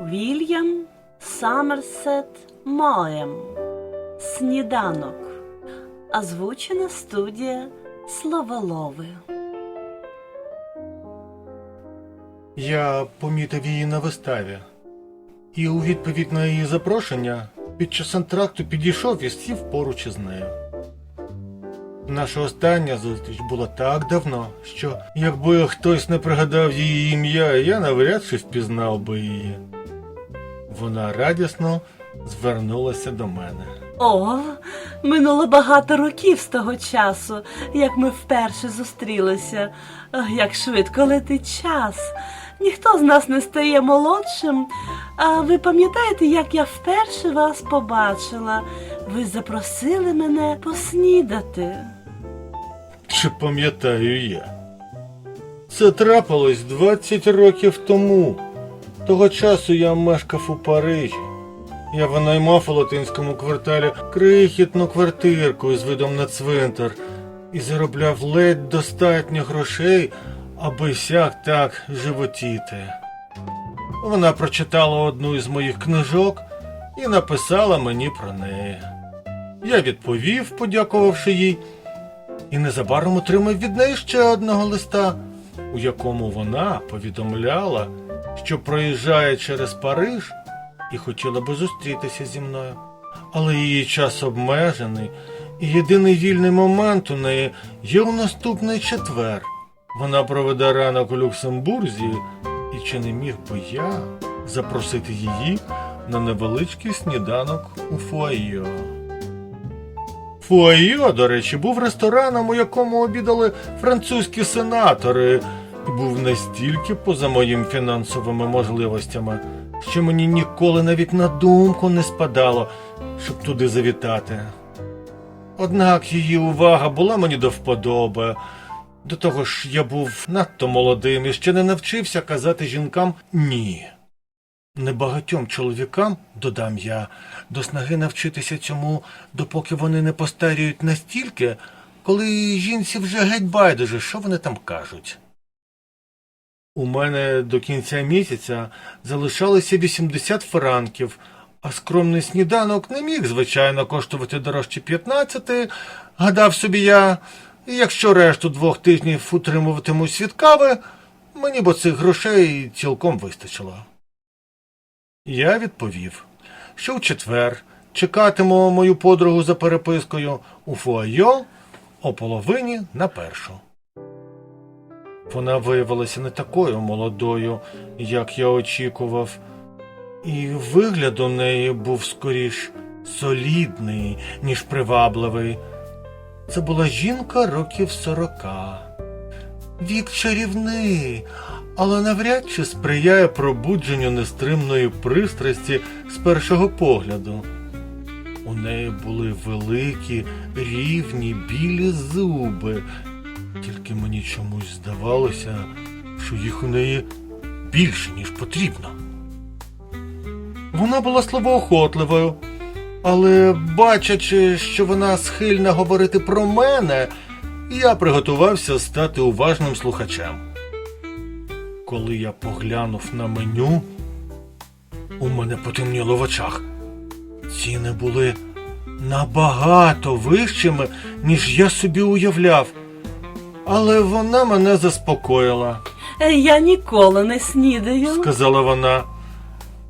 Вільям Саммерсет Моем. Сніданок. Озвучена студія Словолови. Я помітив її на виставі. І у відповідь на її запрошення під час антракту підійшов і сів поруч із нею. Наша остання зустріч була так давно, що якби хтось не пригадав її ім'я, я навряд чи впізнав би її. Вона радісно звернулася до мене. О, минуло багато років з того часу, як ми вперше зустрілися. Як швидко летить час. Ніхто з нас не стає молодшим. А ви пам'ятаєте, як я вперше вас побачила? Ви запросили мене поснідати. Чи пам'ятаю я? Це трапилось 20 років тому. Того часу я мешкав у Парижі. Я винаймав у латинському кварталі крихітну квартирку з видом на цвинтар і заробляв ледь достатньо грошей, аби сяк так животіти. Вона прочитала одну із моїх книжок і написала мені про неї. Я відповів, подякувавши їй, і незабаром отримав від неї ще одного листа, у якому вона повідомляла, що проїжджає через Париж і хотіла би зустрітися зі мною. Але її час обмежений, і єдиний вільний момент у неї є у наступний четвер. Вона проведе ранок у Люксембурзі, і чи не міг би я запросити її на невеличкий сніданок у фойо? Фуайо, до речі, був рестораном, у якому обідали французькі сенатори, був настільки поза моїм фінансовими можливостями, що мені ніколи навіть на думку не спадало, щоб туди завітати. Однак її увага була мені до вподоби. До того ж, я був надто молодим і ще не навчився казати жінкам ні. Небагатьом чоловікам, додам я, до снаги навчитися цьому, допоки вони не постаріють настільки, коли жінці вже геть байдуже, що вони там кажуть. У мене до кінця місяця залишалося 80 франків, а скромний сніданок не міг, звичайно, коштувати дорожче 15, гадав собі я, і якщо решту двох тижнів утримуватимусь від кави, мені б цих грошей цілком вистачило. Я відповів, що в четвер чекатиму мою подругу за перепискою у фуайо о половині на першу. Вона виявилася не такою молодою, як я очікував, і вигляд у неї був скоріш солідний, ніж привабливий. Це була жінка років сорока. Вік чарівний, але навряд чи сприяє пробудженню нестримної пристрасті з першого погляду. У неї були великі, рівні, білі зуби, тільки мені чомусь здавалося, що їх у неї більше, ніж потрібно. Вона була словоохотливою, але, бачачи, що вона схильна говорити про мене, я приготувався стати уважним слухачем. Коли я поглянув на меню, у мене потемніло в очах. Ціни були набагато вищими, ніж я собі уявляв. Але вона мене заспокоїла, Е, Я ніколи не снідаю. сказала вона.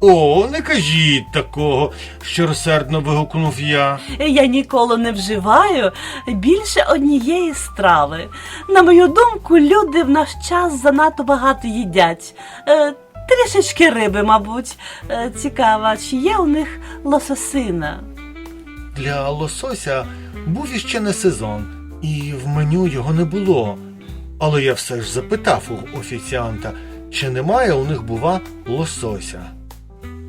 О, не кажіть такого, щиросердно вигукнув я. Я ніколи не вживаю більше однієї страви. На мою думку, люди в наш час занадто багато їдять. Е, трішечки риби, мабуть. Е, цікаво, чи є у них лососина? Для лосося був іще не сезон, і в меню його не було. Але я все ж запитав у офіціанта, чи немає у них, бува, лосося.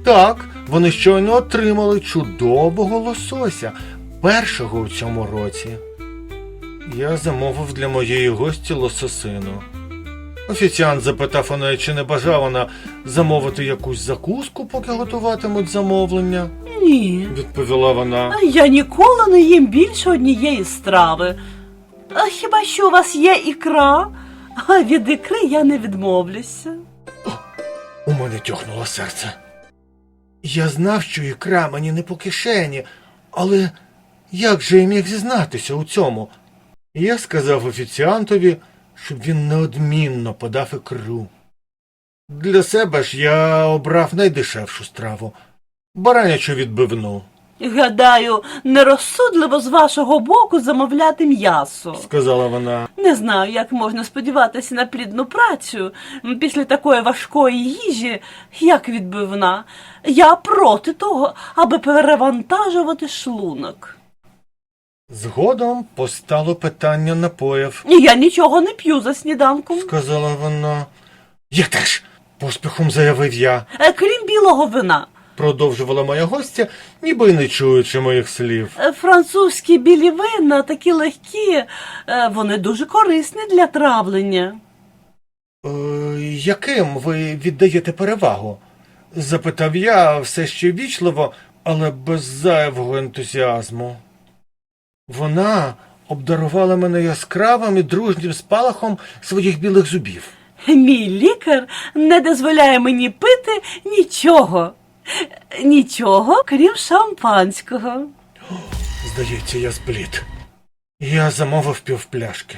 Так, вони щойно отримали чудового лосося, першого у цьому році. Я замовив для моєї гості лососину. Офіціант запитав у неї, чи не бажала вона замовити якусь закуску, поки готуватимуть замовлення. Ні. Відповіла вона. Я ніколи не їм більше однієї страви. А хіба що у вас є ікра? А від ікри я не відмовлюся. У мене тьохнуло серце. Я знав, що ікра мені не по кишені, але як же я міг зізнатися у цьому? Я сказав офіціантові, щоб він неодмінно подав ікру. Для себе ж я обрав найдешевшу страву баранячу відбивну, Гадаю, нерозсудливо з вашого боку замовляти м'ясо. сказала вона. Не знаю, як можна сподіватися на плідну працю після такої важкої їжі, як відбивна. Я проти того, аби перевантажувати шлунок. Згодом постало питання напоїв, Я нічого не п'ю за сніданком, сказала вона. Я теж, поспіхом заявив я. Е, крім білого вина. Продовжувала моя гостя, ніби й не чуючи моїх слів. Е, Французькі білі вина такі легкі, е, вони дуже корисні для травлення. Е, яким ви віддаєте перевагу? запитав я все ще вічливо, але без зайвого ентузіазму. Вона обдарувала мене яскравим і дружнім спалахом своїх білих зубів. Мій лікар не дозволяє мені пити нічого. Нічого, крім шампанського. Здається, я зблід. Я замовив півпляшки.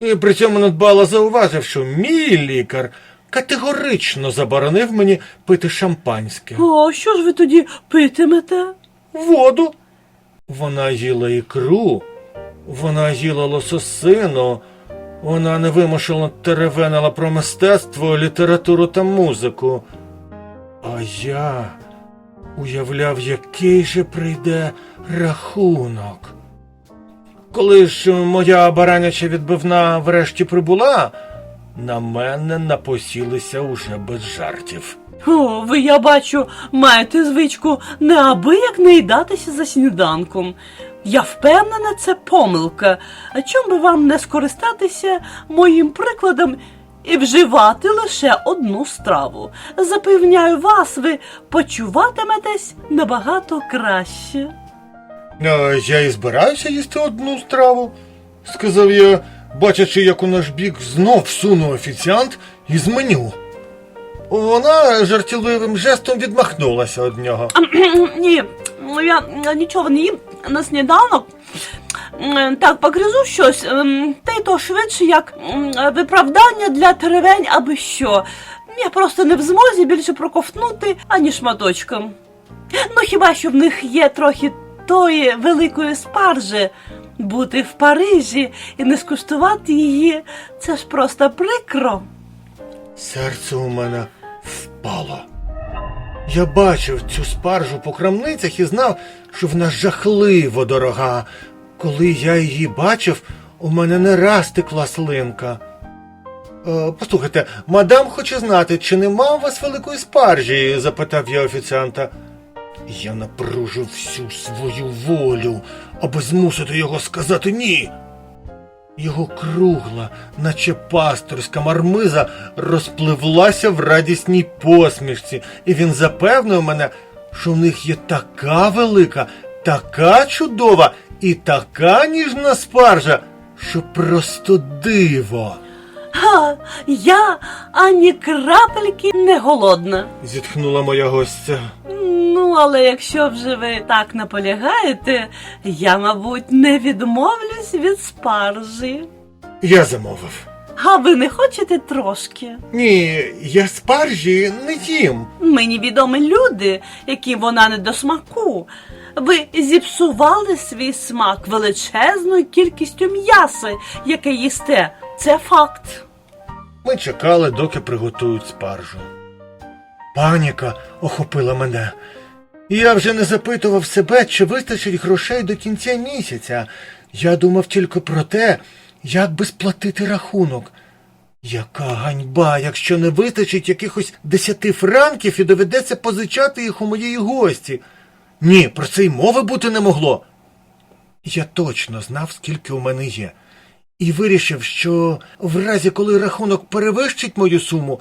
І при цьому надбало зауважив, що мій лікар категорично заборонив мені пити шампанське. О, що ж ви тоді питимете? Воду. Вона їла ікру, вона їла лососину, вона невимушено теревенила про мистецтво, літературу та музику. А я уявляв, який же прийде рахунок. Коли ж моя бараняча відбивна врешті прибула, на мене напосілися уже без жартів. О, ви, я бачу, маєте звичку неабияк не їдатися за сніданком. Я впевнена, це помилка. А чом би вам не скористатися моїм прикладом і вживати лише одну страву? Запевняю вас, ви почуватиметесь набагато краще. «А, Я і збираюся їсти одну страву, сказав я, бачачи, як у наш бік знов всунув офіціант із меню. Вона жартівливим жестом відмахнулася від нього. Ні, ну, я нічого не їм на сніданок. Так, погризу щось, ем, та й то швидше, як виправдання для теревень аби що. Я просто не в змозі більше проковтнути ані шматочком. Ну, хіба що в них є трохи тої великої спаржі. Бути в Парижі і не скуштувати її, це ж просто прикро. Серце у мене впало. Я бачив цю спаржу по крамницях і знав, що вона жахливо дорога. Коли я її бачив, у мене не раз текла слинка. Е, послухайте, мадам хоче знати, чи нема у вас великої спаржі? запитав я офіціанта. Я напружив всю свою волю, аби змусити його сказати ні. Його кругла, наче пасторська мармиза, розпливлася в радісній посмішці, і він запевнив мене, що в них є така велика, така чудова і така ніжна спаржа, що просто диво. Ха, я ані крапельки не голодна. зітхнула моя гостя. Ну, але якщо вже ви так наполягаєте, я, мабуть, не відмовлюсь від спаржі. Я замовив. А ви не хочете трошки? Ні, я спаржі не їм. Мені відомі люди, яким вона не до смаку. Ви зіпсували свій смак величезною кількістю м'яса, яке їсте. Це факт. Ми чекали, доки приготують спаржу. Паніка охопила мене. Я вже не запитував себе, чи вистачить грошей до кінця місяця. Я думав тільки про те, як би сплатити рахунок. Яка ганьба, якщо не вистачить якихось десяти франків і доведеться позичати їх у моєї гості. Ні, про це й мови бути не могло. Я точно знав, скільки у мене є і вирішив, що в разі, коли рахунок перевищить мою суму,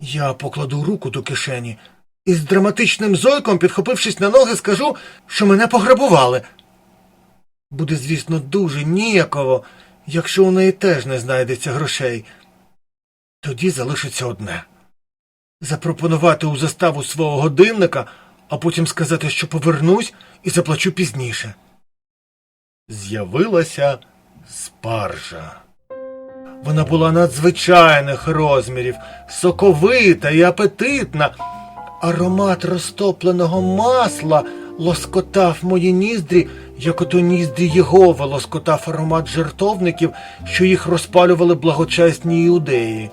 я покладу руку до кишені і з драматичним зойком, підхопившись на ноги, скажу, що мене пограбували. Буде, звісно, дуже ніяково, якщо у неї теж не знайдеться грошей. Тоді залишиться одне Запропонувати у заставу свого годинника, а потім сказати, що повернусь і заплачу пізніше. З'явилася спаржа. Вона була надзвичайних розмірів, соковита і апетитна. Аромат розтопленого масла лоскотав мої ніздрі, як ото ніздрі Єгови лоскотав аромат жертовників, що їх розпалювали благочесні іудеї.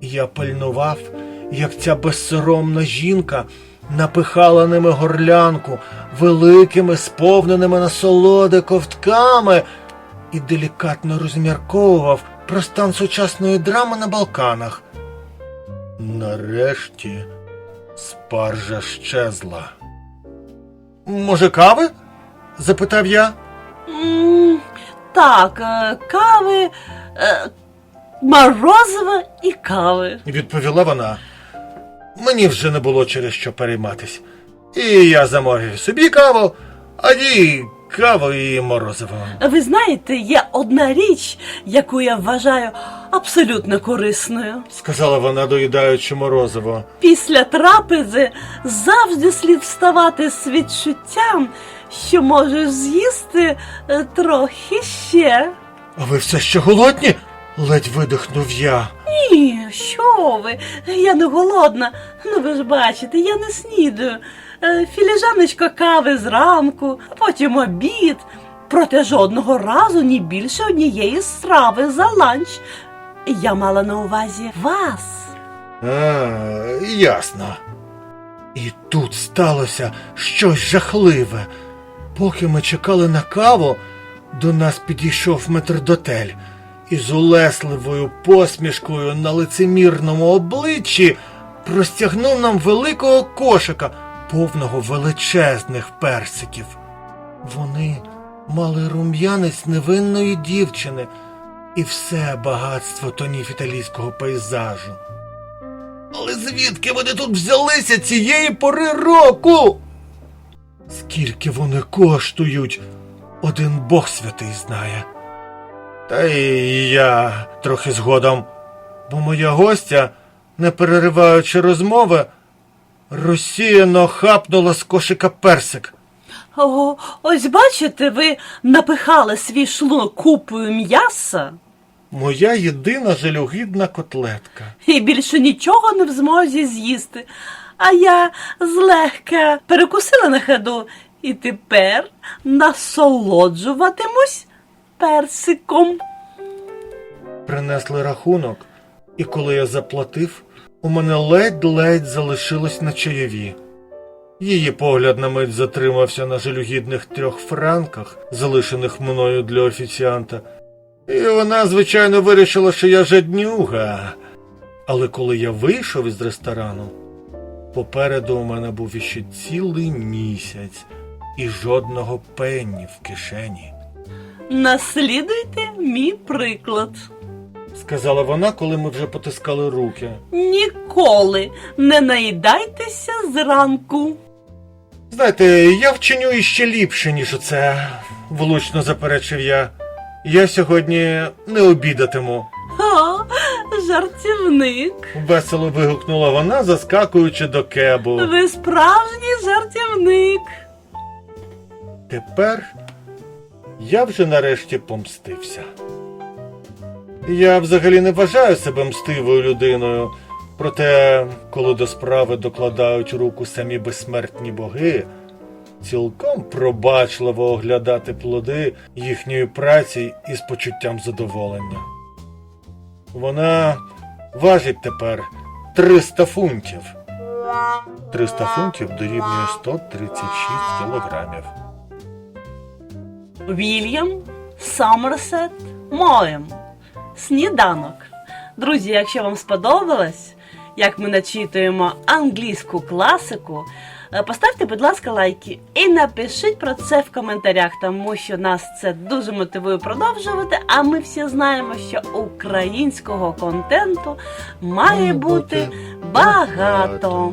Я пильнував, як ця безсоромна жінка напихала ними горлянку великими, сповненими насолоди ковтками і делікатно розмірковував про стан сучасної драми на Балканах. Нарешті спаржа щезла. Може, кави? запитав я. М, Так, е, кави, е, морозива і кави. Відповіла вона. Мені вже не було через що перейматись. І я замовив собі каву, а їй каву і морозиво. Ви знаєте, є одна річ, яку я вважаю абсолютно корисною. Сказала вона, доїдаючи морозиво. Після трапези завжди слід вставати з відчуттям, що можеш з'їсти е, трохи ще. А ви все ще голодні? Ледь видихнув я. Ні, що ви? Я не голодна. Ну ви ж бачите, я не снідаю. Е, Філіжаночка кави зранку, потім обід. Проте жодного разу ні більше однієї страви за ланч. Я мала на увазі вас. А, ясно. І тут сталося щось жахливе. Поки ми чекали на каву, до нас підійшов метрдотель і з улесливою посмішкою на лицемірному обличчі простягнув нам великого кошика, повного величезних персиків. Вони мали рум'янець невинної дівчини і все багатство тонів італійського пейзажу. Але звідки вони тут взялися цієї пори року? Скільки вони коштують, один Бог святий знає. Та й я трохи згодом, бо моя гостя, не перериваючи розмови, розсіяно хапнула з кошика персик. О, ось бачите, ви напихали свій шлунок купою м'яса Моя єдина жалюгідна котлетка. і більше нічого не в змозі з'їсти. А я злегка перекусила на ходу і тепер насолоджуватимусь персиком. Принесли рахунок, і коли я заплатив, у мене ледь-ледь залишилось на чайові. Її погляд на мить затримався на жалюгідних трьох франках, залишених мною для офіціанта, і вона, звичайно, вирішила, що я жаднюга. Але коли я вийшов із ресторану, попереду у мене був іще цілий місяць і жодного пенні в кишені. Наслідуйте мій приклад. Сказала вона, коли ми вже потискали руки. Ніколи не наїдайтеся зранку. Знаєте, я вчиню іще ліпше, ніж оце, влучно заперечив я. Я сьогодні не обідатиму. О, жартівник. Весело вигукнула вона, заскакуючи до кебу. Ви справжній жартівник. Тепер я вже нарешті помстився. Я взагалі не вважаю себе мстивою людиною. Проте, коли до справи докладають руку самі безсмертні боги, цілком пробачливо оглядати плоди їхньої праці із почуттям задоволення. Вона важить тепер 300 фунтів. 300 фунтів дорівнює 136 кілограмів. Вільям Сомерсет Моєм. Сніданок. Друзі, якщо вам сподобалось, як ми начитуємо англійську класику, е, поставте, будь ласка, лайки і напишіть про це в коментарях, тому що нас це дуже мотивує продовжувати. А ми всі знаємо, що українського контенту має бути багато.